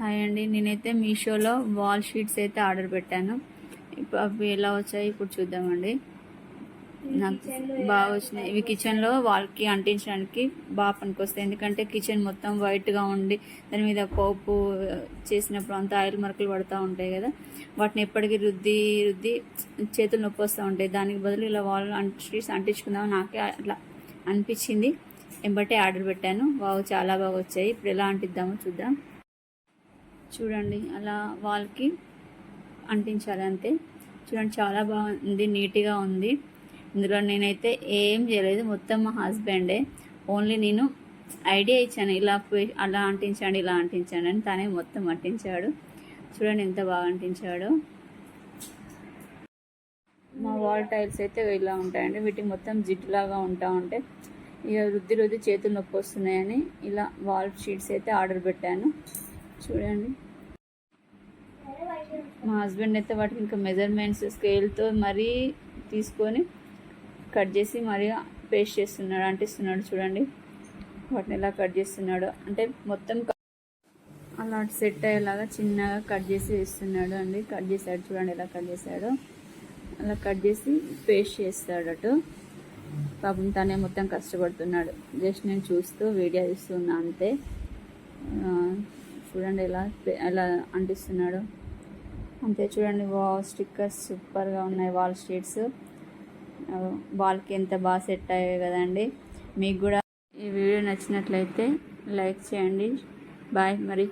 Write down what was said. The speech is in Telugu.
హాయ్ అండి. నేనైతే మీషోలో వాల్ షీట్స్ అయితే ఆర్డర్ పెట్టాను. ఇప్పుడు అవి ఎలా వచ్చాయి ఇప్పుడు చూద్దామండి. నాకు బాగా వచ్చినాయి. ఇవి కిచెన్లో వాళ్ళకి అంటించడానికి బాగా పనికొస్తాయి. ఎందుకంటే కిచెన్ మొత్తం వైట్గా ఉండి దాని మీద పోపు చేసినప్పుడు అంతా ఆయిల్ మరకలు పడుతూ ఉంటాయి కదా. వాటిని ఎప్పటికీ రుద్ది రుద్ది చేతులు నొప్పి వస్తూ ఉంటాయి. దానికి బదులు ఇలా వాల్ షీట్స్ అంటించుకుందాం నాకే అట్లా అనిపించింది. ఎంబటే ఆర్డర్ పెట్టాను. వావ్ చాలా బాగా వచ్చాయి. ఇప్పుడు ఎలా అంటిద్దామో చూద్దాం. చూడండి అలా వాళ్ళకి అంటించాలి అంతే. చూడండి చాలా బాగుంది నీట్గా ఉంది. ఇందులో నేనైతే ఏం చేయలేదు మొత్తం మా హస్బెండే. ఓన్లీ నేను ఐడియా ఇచ్చాను ఇలా అలా అంటించండి ఇలా అంటించండి అని తనే మొత్తం అంటించాడు. చూడండి ఎంత బాగా అంటించాడో. మా వాల్ టైల్స్ అయితే ఇలా ఉంటాయండి వీటికి మొత్తం జిడ్డులాగా ఉంటా ఉంటే ఇక రుద్ది రుద్ది చేతులు నొప్పి వస్తున్నాయని ఇలా వాల్ షీట్స్ అయితే ఆర్డర్ పెట్టాను. చూడండి. మా హస్బెండ్ అయితే వాటికి ఇంకా మెజర్మెంట్స్ స్కేల్తో మరీ తీసుకొని కట్ చేసి మరీ పేస్ట్ చేస్తున్నాడు అంటిస్తున్నాడు చూడండి. వాటిని ఎలా కట్ చేస్తున్నాడు అంటే మొత్తం అలా సెట్ అయ్యేలాగా చిన్నగా కట్ చేసి వేస్తున్నాడు అండి. కట్ చేశాడు చూడండి ఎలా కట్ చేశాడు. అలా కట్ చేసి పేస్ట్ చేస్తాడట పాపం తనే మొత్తం కష్టపడుతున్నాడు. జస్ట్ నేను చూస్తూ వీడియో తీస్తున్నా అంతే. చూడండి ఎలా ఎలా అంటిస్తున్నాడు. అంతే చూడండి వా స్టిక్కర్స్ సూపర్గా ఉన్నాయి వాల్ స్ట్రీట్స్ వాల్కి ఎంత బాగా సెట్ అయ్యాయి కదండి. మీకు కూడా ఈ వీడియో నచ్చినట్లయితే లైక్ చేయండి. బాయ్ మరి.